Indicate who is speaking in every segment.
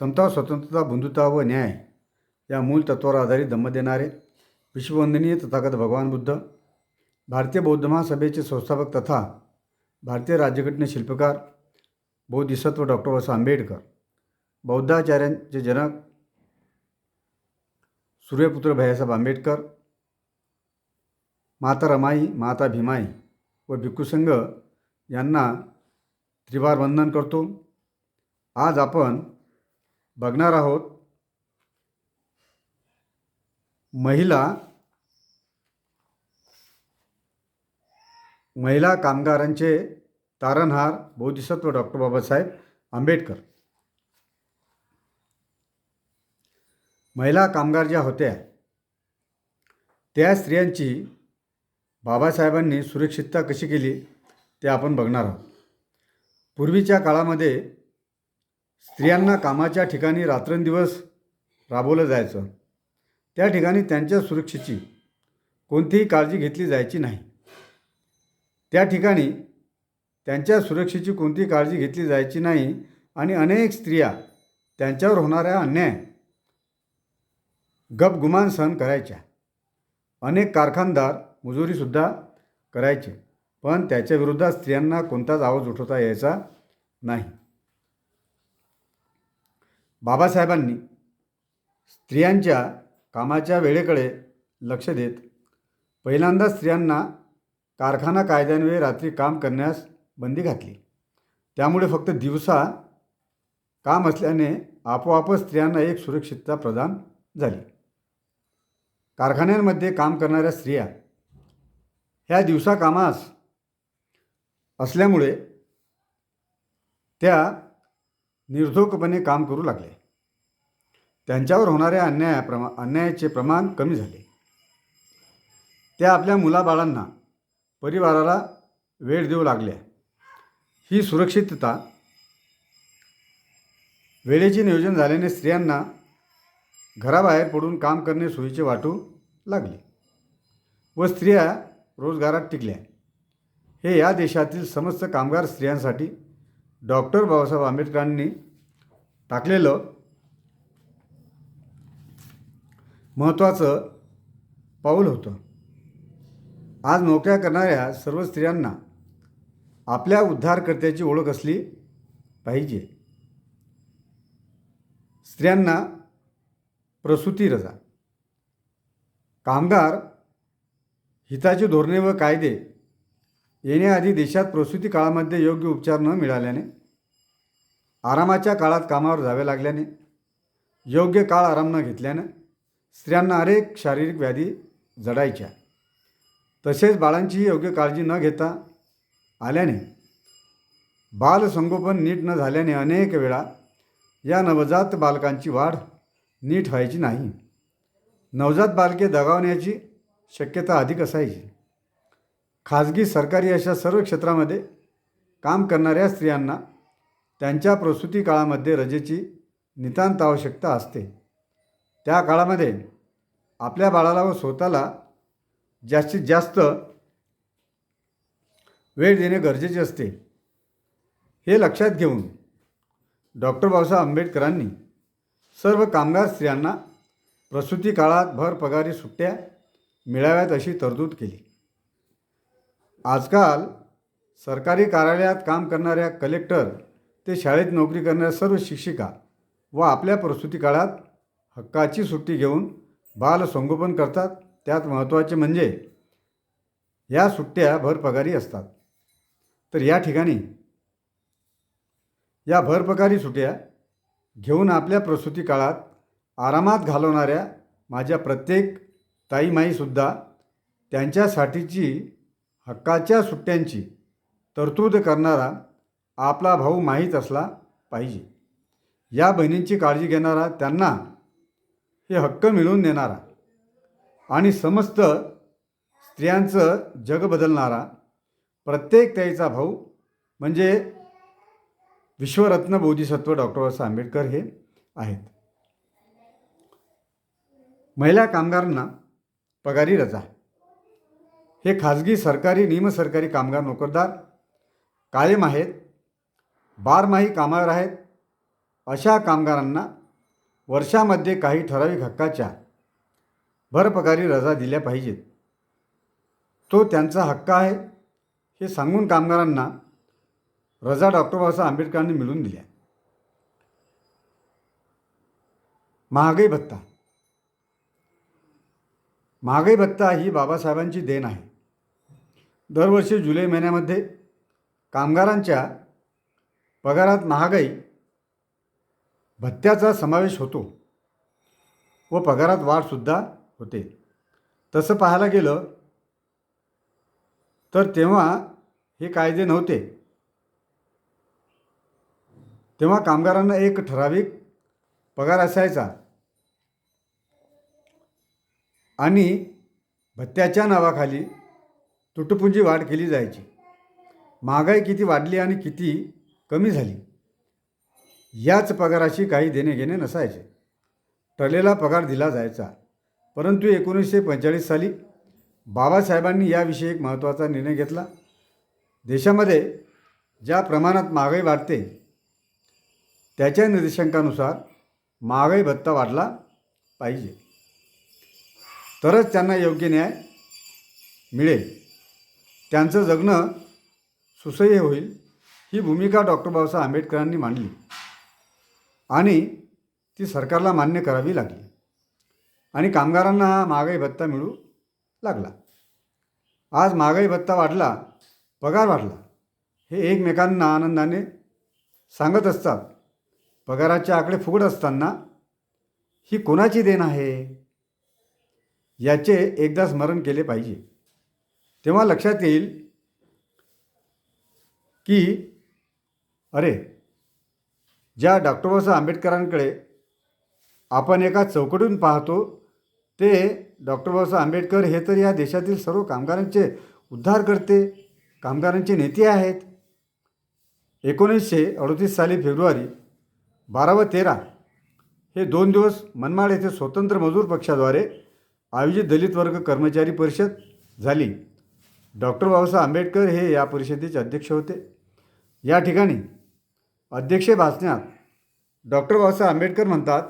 Speaker 1: समता स्वतंत्रता बंधुता व न्याय या मूल तत्वावर आधारित धम्म देणारे विश्ववंदनीय तथागत भगवान बुद्ध भारतीय बौद्ध महासभेचे संस्थापक तथा भारतीय राज्यघटने शिल्पकार बौद्धिसत्व डॉक्टर बाबासाहेब आंबेडकर बौद्धाचार्यांचे जनक सूर्यपुत्र भैयासाहेब आंबेडकर माता रमाई माता भीमाई व भिक्खुसंघ यांना त्रिवार वंदन करतो. आज आपण बघणार आहोत. महिला महिला कामगारांचे तारणहार बोधिसत्व डॉक्टर बाबासाहेब आंबेडकर. महिला कामगार ज्या होत्या त्या स्त्रियांची बाबासाहेबांनी सुरक्षितता कशी केली ते आपण बघणार आहोत. पूर्वीच्या काळामध्ये स्त्रियांना कामाच्या ठिकाणी रात्रंदिवस राबवलं जायचं. त्या ठिकाणी त्यांच्या सुरक्षेची कोणतीही काळजी घेतली जायची नाही. त्या ठिकाणी त्यांच्या सुरक्षेची कोणतीही काळजी घेतली जायची नाही आणि अनेक स्त्रिया त्यांच्यावर होणाऱ्या अन्याय गपगुमान सहन करायच्या. अनेक कारखानदार मुजुरीसुद्धा करायचे पण त्याच्याविरोधात स्त्रियांना कोणताच आवाज उठवता यायचा नाही. बाबासाहेबांनी स्त्रियांच्या कामाच्या वेळेकडे लक्ष देत पहिल्यांदा स्त्रियांना कारखाना कायद्यान्वये रात्री काम करण्यास बंदी घातली. त्यामुळे फक्त दिवसा काम असल्याने आपोआपच स्त्रियांना एक सुरक्षितता प्रदान झाली. कारखान्यांमध्ये काम करणाऱ्या स्त्रिया ह्या दिवसा कामास असल्यामुळे त्या निर्धोकपणे काम करू लागले. त्यांच्यावर होणाऱ्या अन्याया प्रमा अन्यायाचे प्रमाण कमी झाले. त्या आपल्या मुलाबाळांना परिवाराला वेळ देऊ लागल्या. ही सुरक्षितता वेळेचे नियोजन झाल्याने स्त्रियांना घराबाहेर पडून काम करणे सोयीचे वाटू लागले व स्त्रिया रोजगारात टिकल्या. हे या देशातील समस्त कामगार स्त्रियांसाठी डॉक्टर बाबासाहेब आंबेडकरांनी टाकलेलं महत्त्वाचं पाऊल होतं. आज नोकऱ्या करणाऱ्या सर्व स्त्रियांना आपल्या उद्धारकर्त्याची ओळख असली पाहिजे. स्त्रियांना प्रसूती रजा. कामगार हिताची धोरणे व कायदे येण्याआधी देशात प्रसूती काळामध्ये योग्य उपचार न मिळाल्याने आरामाच्या काळात कामावर जावे लागल्याने योग्य काळ आराम न घेतल्यानं स्त्रियांना अनेक शारीरिक व्याधी जडायच्या. तसेच बाळांचीही योग्य काळजी न घेता आल्याने बालसंगोपन नीट न झाल्याने अनेक वेळा या नवजात बालकांची वाढ नीट व्हायची नाही. नवजात बालके दगावण्याची शक्यता अधिक असायची. खाजगी सरकारी अशा सर्व क्षेत्रामध्ये काम करणाऱ्या स्त्रियांना त्यांच्या प्रसूती काळामध्ये रजेची नितांत आवश्यकता असते. त्या काळामध्ये आपल्या बाळाला व स्वतःला जास्तीत जास्त वेळ देणे गरजेचे असते. हे लक्षात घेऊन डॉक्टर बाबासाहेब आंबेडकरांनी सर्व कामगार स्त्रियांना प्रसूती काळात भर पगारी सुट्ट्या मिळाव्यात अशी तरतूद केली. आजकाल सरकारी कार्यालयात काम करणाऱ्या कलेक्टर ते शाळेत नोकरी करणाऱ्या सर्व शिक्षिका व आपल्या प्रसूती काळात हक्काची सुट्टी घेऊन बालसंगोपन करतात. त्यात महत्त्वाचे म्हणजे या सुट्ट्या भरपगारी असतात. तर या ठिकाणी या भरपगारी सुट्ट्या घेऊन आपल्या प्रसूती काळात आरामात घालवणाऱ्या माझ्या प्रत्येक ताईमाईसुद्धा त्यांच्यासाठीची हक्काच्या सुट्ट्यांची तरतूद करणारा आपला भाऊ माहीत असला पाहिजे. या बहिणींची काळजी घेणारा त्यांना हे हक्क मिळवून देणारा आणि समस्त स्त्रियांचं जग बदलणारा प्रत्येक त्याचा भाऊ म्हणजे विश्वरत्न बोधिसत्व डॉक्टर बाबासाहेब आंबेडकर हे आहेत. महिला कामगारांना पगारी रजा. हे खाजगी सरकारी निमसरकारी कामगार नोकरदार कायम आहेत बारमाही कामावर आहेत. अशा कामगारांना वर्षामध्ये काही ठराविक हक्काच्या भरपगारी रजा दिल्या पाहिजेत. तो त्यांचा हक्क आहे हे सांगून कामगारांना रजा डॉक्टर बाबासाहेब आंबेडकरांनी मिळून दिल्या. महागाई भत्ता. महागाई भत्ता ही बाबासाहेबांची देण आहे. दरवर्षी जुलै महिन्यामध्ये कामगारांच्या पगारात महागाई भत्त्याचा समावेश होतो व पगारात वाढसुद्धा होते. तसं पाहायला गेलं तर तेव्हा हे कायदे नव्हते. तेव्हा कामगारांना एक ठराविक पगार असायचा. आणि भत्त्याच्या नावाखाली तुटपुंजी वाढ केली जायची. महागाई किती वाढली आणि किती कमी झाली? याच पगाराशी काही देणे घेणे नसायचे. ठरलेला पगार दिला जायचा. परंतु एकोणीसशे पंचेचाळीस साली बाबासाहेबांनी याविषयी एक महत्त्वाचा निर्णय घेतला. देशामध्ये ज्या प्रमाणात महागाई वाढते त्याच्या निर्देशांकानुसार महागाई भत्ता वाढला पाहिजे. तरच त्यांना योग्य न्याय मिळेल. त्यांचं जगणं सुसह्य होईल ही भूमिका डॉक्टर बाबासाहेब आंबेडकरांनी मांडली. आणि ती सरकारला मान्य करावी लागली. आणि कामगारांना हा महागाई भत्ता मिळू लागला. आज महागाई भत्ता वाढला पगार वाढला. हे एकमेकांना आनंदाने सांगत असतात. पगाराचे आकडे फुगड असताना ही कोणाची देण आहे? याचे एकदा स्मरण केले पाहिजे. तेव्हा लक्षात येईल की अरे ज्या डॉक्टर बाबासाहेब आंबेडकरांकडे आपण एका चौकटून पाहतो ते डॉक्टर बाबासाहेब आंबेडकर हे तर या देशातील सर्व कामगारांचे उद्धार करते कामगारांचे नेते आहेत. एकोणीसशे अडतीस साली फेब्रुवारी बारा व तेरा हे दोन दिवस मनमाड येथे स्वतंत्र मजूर पक्षाद्वारे आयोजित दलित वर्ग कर्मचारी परिषद झाली. डॉक्टर बाबासाहेब आंबेडकर हे या परिषदेचे अध्यक्ष होते. या ठिकाणी अध्यक्ष भाषणात डॉक्टर बाबासाहेब आंबेडकर म्हणतात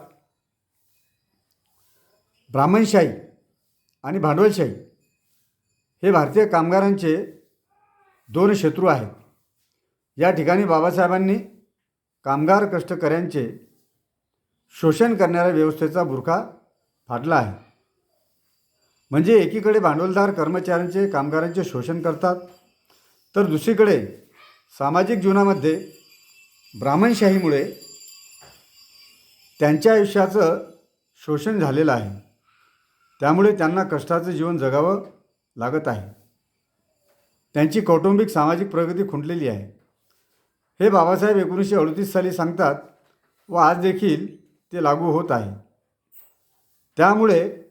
Speaker 1: ब्राह्मणशाही आणि भांडवलशाही हे भारतीय कामगारांचे दोन शत्रू आहेत. या ठिकाणी बाबासाहेबांनी कामगार कष्टकऱ्यांचे शोषण करणाऱ्या व्यवस्थेचा बुरखा फाडला आहे. म्हणजे एकीकडे भांडवलदार कर्मचाऱ्यांचे कामगारांचे शोषण करतात तर दुसरीकडे सामाजिक जीवनामध्ये ब्राह्मणशाहीमुळे त्यांच्या आयुष्याचं शोषण झालेलं आहे. त्यामुळे त्यांना कष्टाचं जीवन जगावं लागत आहे. त्यांची कौटुंबिक सामाजिक प्रगती खुंटलेली आहे. हे बाबासाहेब एकोणीसशे अडतीस साली सांगतात व आज देखील ते लागू होत आहे. त्यामुळे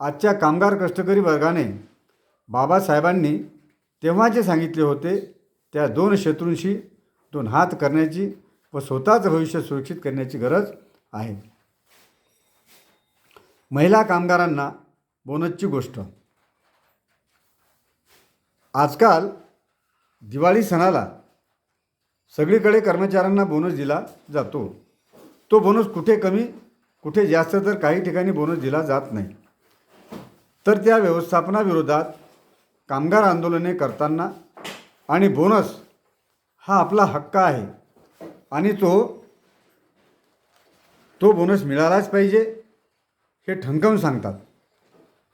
Speaker 1: आजच्या कामगार कष्टकरी वर्गाने बाबासाहेबांनी तेव्हा जे सांगितले होते त्या दोन शत्रूंशी दोन हात करण्याची व स्वतःचं भविष्य सुरक्षित करण्याची गरज आहे. महिला कामगारांना बोनसची गोष्ट. आजकाल दिवाळी सणाला सगळीकडे कर्मचाऱ्यांना बोनस दिला जातो. तो बोनस कुठे कमी कुठे जास्त तर काही ठिकाणी बोनस दिला जात नाही. तर त्या व्यवस्थापनाविरोधात कामगार आंदोलने करताना आणि बोनस हा आपला हक्क आहे. आणि तो तो बोनस मिळालाच पाहिजे हे ठणकवून सांगतात.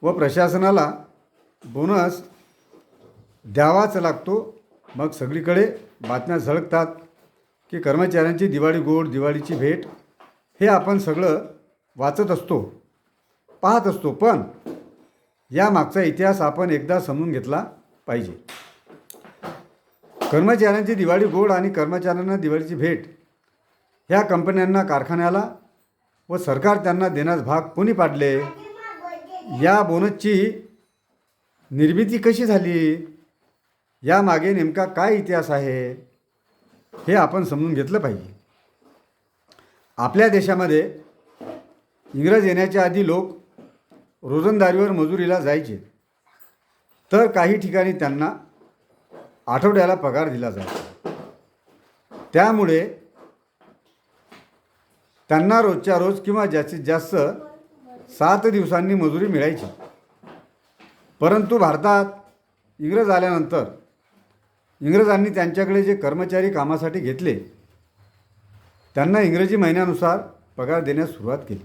Speaker 1: व प्रशासनाला बोनस द्यावाच लागतो. मग सगळीकडे बातम्या झळकतात की कर्मचाऱ्यांची दिवाळी गोड दिवाळीची भेट हे आपण सगळं वाचत असतो पाहत असतो. पण या मागचा इतिहास आपण एकदा समजून घेतला पाहिजे. कर्मचाऱ्यांची दिवाळी गोड आणि कर्मचाऱ्यांना दिवाळीची भेट ह्या कंपन्यांना कारखान्याला व सरकार त्यांना देण्यास भाग कोणी पाडले? या बोनसची निर्मिती कशी झाली? यामागे नेमका काय इतिहास आहे? हे आपण समजून घेतलं पाहिजे. आपल्या देशामध्ये इंग्रज येण्याच्या आधी लोक रोजंदारीवर मजुरीला जायचे. तर काही ठिकाणी त्यांना आठवड्याला पगार दिला जायचा. त्यामुळे त्यांना रोजच्या रोज किंवा जास्तीत जास्त सात दिवसांनी मजुरी मिळायची. परंतु भारतात इंग्रज आल्यानंतर इंग्रजांनी त्यांच्याकडे जे कर्मचारी कामासाठी घेतले त्यांना इंग्रजी महिन्यानुसार पगार देण्यास सुरुवात केली.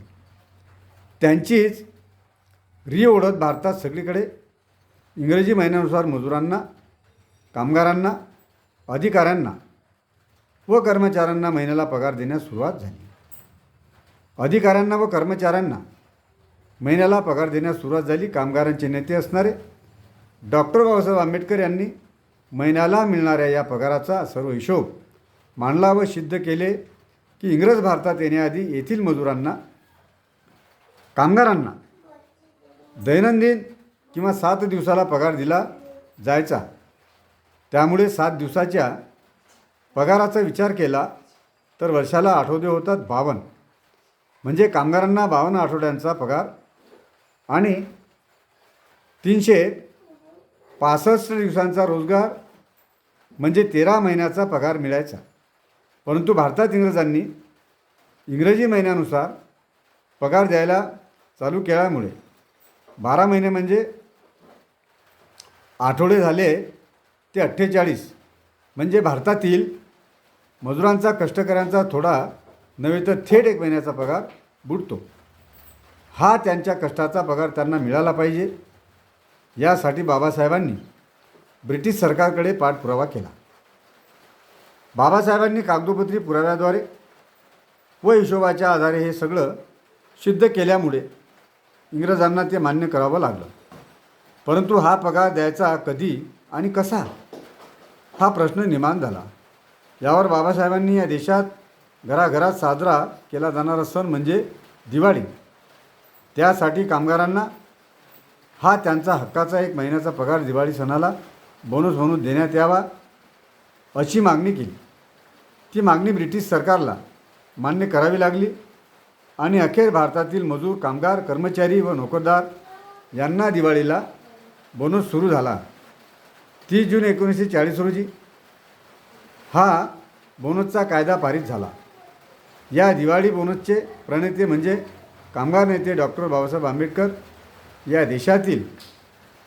Speaker 1: त्यांचीच री ओढत भारतात सगळीकडे इंग्रजी महिन्यानुसार मजुरांना कामगारांना अधिकाऱ्यांना व कर्मचाऱ्यांना महिन्याला पगार देण्यास सुरुवात झाली. अधिकाऱ्यांना व कर्मचाऱ्यांना महिन्याला पगार देण्यास सुरुवात झाली. कामगारांचे नेते असणारे डॉक्टर बाबासाहेब आंबेडकर यांनी महिन्याला मिळणाऱ्या या पगाराचा सर्व हिशोब मांडला व सिद्ध केले की इंग्रज भारतात येण्याआधी येथील मजुरांना कामगारांना दैनंदिन किंवा सात दिवसाला पगार दिला जायचा. त्यामुळे सात दिवसाच्या पगाराचा विचार केला तर वर्षाला आठवडे होतात बावन्न. म्हणजे कामगारांना बावन्न आठवड्यांचा पगार आणि तीनशे पासष्ट दिवसांचा रोजगार म्हणजे तेरा महिन्याचा पगार मिळायचा. परंतु भारतात इंग्रजांनी इंग्रजी महिन्यानुसार पगार द्यायला चालू केल्यामुळे बारा महिने म्हणजे आठवडे झाले ते अठ्ठेचाळीस. म्हणजे भारतातील मजुरांचा कष्टकऱ्यांचा थोडा नव्हे तर थेट एक महिन्याचा पगार बुडतो. हा त्यांच्या कष्टाचा पगार त्यांना मिळाला पाहिजे. यासाठी बाबासाहेबांनी ब्रिटिश सरकारकडे पाठपुरावा केला. बाबासाहेबांनी कागदोपत्री पुराव्याद्वारे व हिशोबाच्या आधारे हे सगळं सिद्ध केल्यामुळे इंग्रजांना ते मान्य करावं लागलं. परंतु हा पगार द्यायचा कधी आणि कसा? हा प्रश्न निर्माण झाला. यावर बाबासाहेबांनी या देशात घराघरात साजरा केला जाणारा सण म्हणजे दिवाळी. त्यासाठी कामगारांना हा त्यांचा हक्काचा एक महिन्याचा पगार दिवाळी सणाला बोनस म्हणून देण्यात यावा अशी मागणी केली. ती मागणी ब्रिटिश सरकारला मान्य करावी लागली. आणि अखेर भारतातील मजूर कामगार कर्मचारी व नोकरदार यांना दिवाळीला बोनस सुरू झाला. तीस जून एकोणीसशे चाळीस रोजी हा बोनसचा कायदा पारित झाला. या दिवाळी बोनसचे प्रणेते म्हणजे कामगार नेते डॉक्टर बाबासाहेब आंबेडकर या देशातील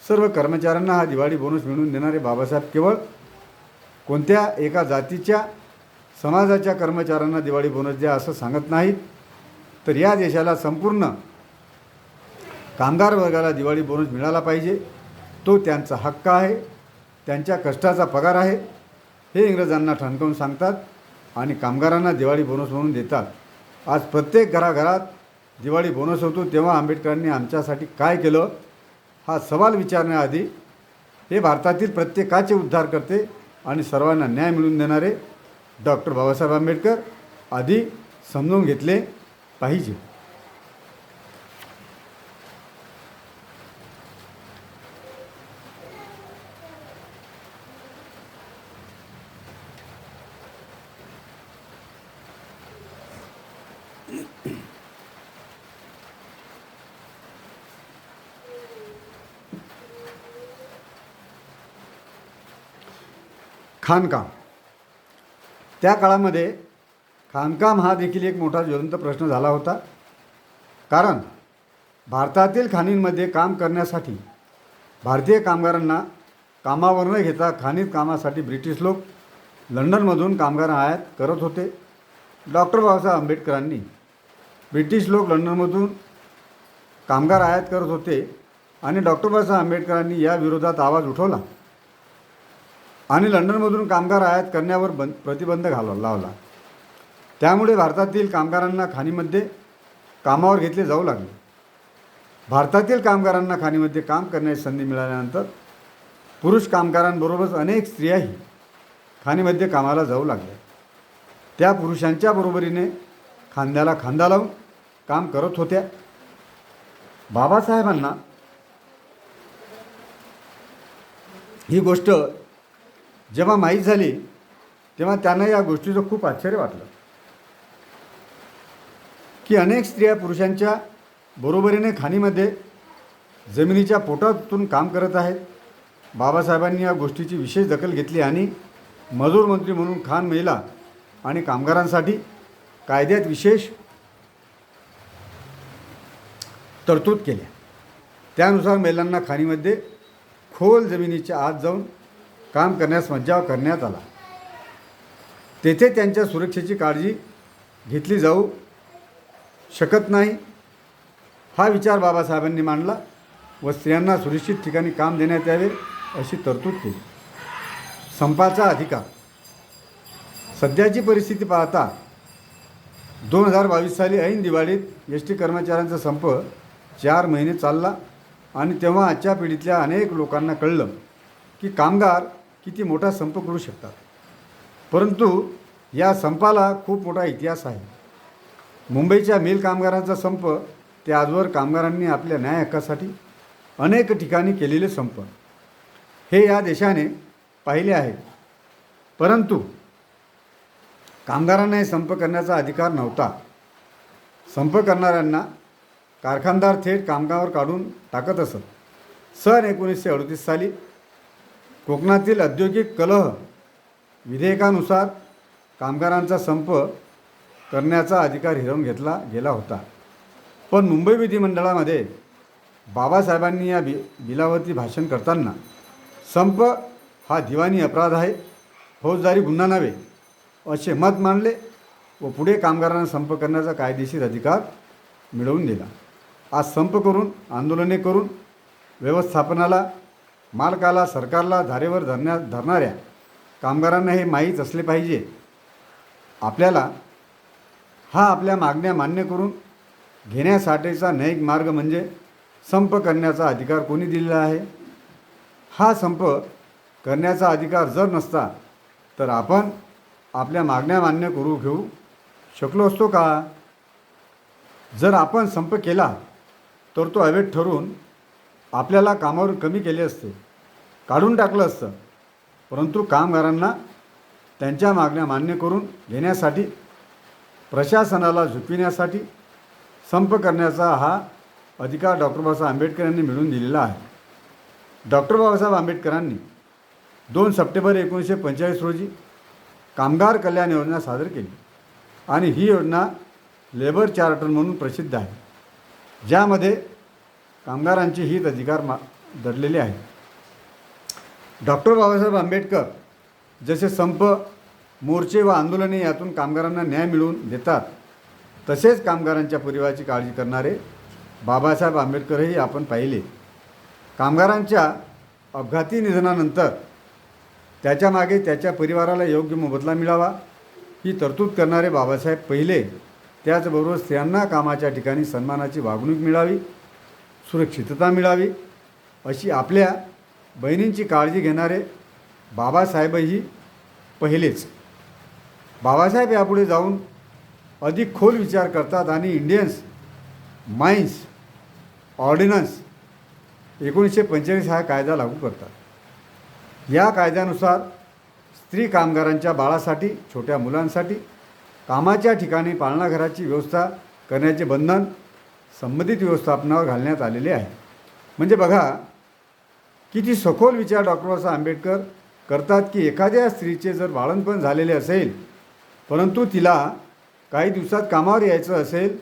Speaker 1: सर्व कर्मचाऱ्यांना हा दिवाळी बोनस मिळवून देणारे बाबासाहेब केवळ कोणत्या एका जातीच्या समाजाच्या कर्मचाऱ्यांना दिवाळी बोनस द्या असं सांगत नाहीत. तर या देशाला संपूर्ण कामगार वर्गाला दिवाळी बोनस मिळाला पाहिजे. तो त्यांचा हक्क आहे त्यांच्या कष्टाचा पगार आहे हे इंग्रजांना ठणकावून सांगतात आणि कामगारांना दिवाळी बोनस म्हणून देतात. आज प्रत्येक घराघरात दिवाळी बोनस होतो तेव्हा आंबेडकरांनी आमच्यासाठी काय केलं? हा सवाल विचारण्याआधी हे भारतातील प्रत्येकाचे उद्धार करते आणि सर्वांना न्याय मिळवून देणारे डॉक्टर बाबासाहेब आंबेडकर आधी समजून घेतले. पाहिजे खाणकाम त्या काळामध्ये खाणकाम हा देखील एक मोठा ज्वलंत प्रश्न झाला होता. कारण भारतातील खाणींमध्ये काम करण्यासाठी भारतीय कामगारांना कामावर न घेता खाणीत कामासाठी ब्रिटिश लोक लंडनमधून कामगार आयात करत होते. डॉक्टर बाबासाहेब आंबेडकरांनी ब्रिटिश लोक लंडनमधून कामगार आयात करत होते आणि डॉक्टर बाबासाहेब आंबेडकरांनी या विरोधात आवाज उठवला आणि लंडनमधून कामगार आयात करण्यावर बंद प्रतिबंध घालवा लावला त्यामुळे भारतातील कामगारांना खाणीमध्ये कामावर घेतले जाऊ लागले. भारतातील कामगारांना खाणीमध्ये काम करण्याची संधी मिळाल्यानंतर पुरुष कामगारांबरोबरच अनेक स्त्रियाही खाणीमध्ये कामाला जाऊ लागल्या. त्या पुरुषांच्या बरोबरीने खांद्याला खांदा लावून काम करत होत्या. बाबासाहेबांना ही गोष्ट जेव्हा माहीत झाली तेव्हा त्यांना या गोष्टीचं खूप आश्चर्य वाटलं. की अनेक स्त्रिया पुरुषांच्या बरोबरीने खाणीमध्ये जमिनीच्या पोटातून काम करत आहेत. बाबासाहेबांनी या गोष्टीची विशेष दखल घेतली आणि मजूर मंत्री म्हणून खान महिला आणि कामगारांसाठी कायद्यात विशेष तरतूद केल्या त्यानुसार महिलांना खाणीमध्ये खोल जमिनीच्या आत जाऊन काम करण्यास मज्जाव करण्यात आला. तेथे त्यांच्या सुरक्षेची काळजी घेतली जाऊ शकत नाही. हा विचार बाबासाहेबांनी मांडला व स्त्रियांना सुरक्षित ठिकाणी काम देण्यात यावे अशी तरतूद केली. संपाचा अधिकार. सध्याची परिस्थिती पाहता दोन हजार बावीस साली ऐन दिवाळीत एस टी कर्मचाऱ्यांचा संप चार महिने चालला आणि तेव्हा आजच्या पिढीतल्या अनेक लोकांना कळलं की कामगार किती मोठा संप करू शकतात. परंतु या संपाला खूप मोठा इतिहास आहे. मुंबईच्या मिल कामगारांचा संप ते आजवर कामगारांनी आपल्या न्याय हक्कासाठी अनेक ठिकाणी केलेले संप. हे या देशाने पाहिले आहे. परंतु कामगारांना हे संप करण्याचा अधिकार नव्हता. संप करणाऱ्यांना कारखानदार थेट कामगारावर काढून टाकत असत. सन एकोणीसशे अडतीस साली कोकणातील औद्योगिक कलह विधेयकानुसार कामगारांचा संप करण्याचा अधिकार हिरावून घेतला गेला होता. पण मुंबई विधिमंडळामध्ये बाबासाहेबांनी या बि बिलावरती भाषण करताना संप हा दिवाणी अपराध आहे फौजदारी गुन्हा नव्हे असे मत मांडले व पुढे कामगारांना संप करण्याचा कायदेशीर अधिकार मिळवून दिला. आज संप करून आंदोलने करून व्यवस्थापनाला मालकाला सरकारला धारेवर धरण्या धरणाऱ्या कामगारांना हे माहीत असले पाहिजे. आपल्याला हा आपल्या मागण्या मान्य करून घेण्यासाठीचा न्यायिक मार्ग म्हणजे संप करण्याचा अधिकार कोणी दिलेला आहे? हा संप करण्याचा अधिकार जर नसता तर आपण आपल्या मागण्या मान्य करू घेऊ शकलो असतो का? जर आपण संप केला तर तो अवैध ठरून आपल्याला कामावर कमी केले असते काढून टाकलं असतं. परंतु कामगारांना त्यांच्या मागण्या मान्य करून घेण्यासाठी प्रशासनाला झुकविण्यासाठी संप करण्याचा हा अधिकार डॉक्टर बाबासाहेब आंबेडकर यांनी मिळून दिलेला आहे. डॉक्टर बाबासाहेब आंबेडकरांनी दोन सप्टेंबर एकोणीसशे पंचेचाळीस रोजी कामगार कल्याण योजना सादर केली आणि ही योजना लेबर चार्टर म्हणून प्रसिद्ध आहे. ज्यामध्ये कामगारांचे हित अधिकार मा दडलेले आहेत. डॉक्टर बाबासाहेब आंबेडकर जसे संप मोर्चे व आंदोलने यातून कामगारांना न्याय मिळवून देतात. तसेच कामगारांच्या परिवाराची काळजी करणारे बाबासाहेब आंबेडकरही आपण पाहिले. कामगारांच्या अपघाती निधनानंतर त्याच्यामागे त्याच्या परिवाराला योग्य मोबदला मिळावा ही तरतूद करणारे बाबासाहेब पहिले. त्याचबरोबर स्त्रियांना कामाच्या ठिकाणी सन्मानाची वागणूक मिळावी सुरक्षितता मिळावी अशी आपल्या बहिणींची काळजी घेणारे बाबासाहेबही पहिलेच. बाबासाहेब यापुढे जाऊन अधिक खोल विचार करतात आणि इंडियन्स माइन्स ऑर्डिनन्स एकोणीसशे पंचेचाळीस हा कायदा लागू करतात. या कायद्यानुसार स्त्री कामगारांच्या बाळासाठी छोट्या मुलांसाठी कामाच्या ठिकाणी पाळणाघराची व्यवस्था करण्याचे बंधन संबंधित व्यवस्थापनावर घालण्यात आलेले आहे. म्हणजे बघा किती सखोल विचार डॉक्टर बाबासाहेब आंबेडकर करतात की एखाद्या स्त्रीचे जर बाळणपण झालेले असेल परंतु तिला काही दिवसात कामावर यायचं असेल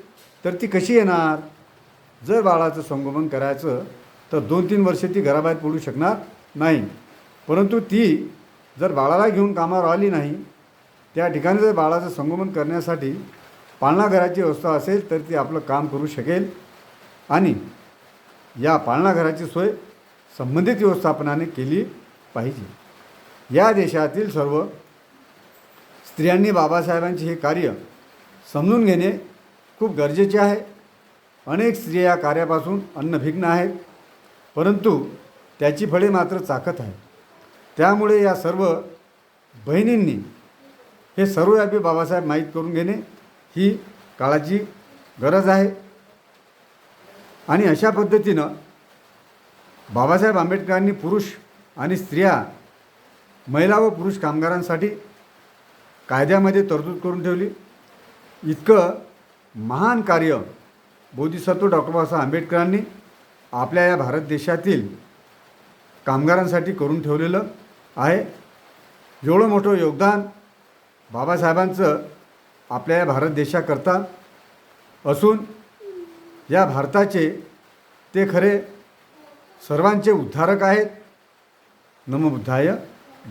Speaker 1: तर ती कशी येणार? जर बाळाचं संगोपन करायचं तर दोन तीन वर्षे ती घराबाहेर पडू शकणार नाही. परंतु ती जर बाळाला घेऊन कामावर आली नाही त्या ठिकाणी जर बाळाचं संगोपन करण्यासाठी पाळणाघराची व्यवस्था असेल तर ती आपलं काम करू शकेल. आणि या पाळणाघराची सोय संबंधित व्यवस्थापनाने केली पाहिजे. या देशातील सर्व स्त्रियांनी बाबासाहेबांचे हे कार्य समजून घेणे खूप गरजेचे आहे. अनेक स्त्रिया या कार्यापासून अन्नभिग्न आहेत परंतु त्याची फळे मात्र चाकत आहे त्यामुळे या सर्व बहिणींनी हे सर्वव्यापी बाबासाहेब माहीत करून घेणे ही काळाची गरज आहे. आणि अशा पद्धतीनं बाबासाहेब आंबेडकरांनी पुरुष आणि स्त्रिया महिला व पुरुष कामगारांसाठी कायद्यामध्ये तरतूद करून ठेवली. इतकं महान कार्य बोधिसत्व डॉक्टर बाबासाहेब आंबेडकरांनी आपल्या या भारत देशातील कामगारांसाठी करून ठेवलेलं आहे. एवढं मोठं योगदान बाबासाहेबांचं आपल्या या भारत देशाकरता असून या भारताचे ते खरे सर्वांचे उद्धारक आहेत. नमबुद्धाय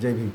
Speaker 1: जय भीम.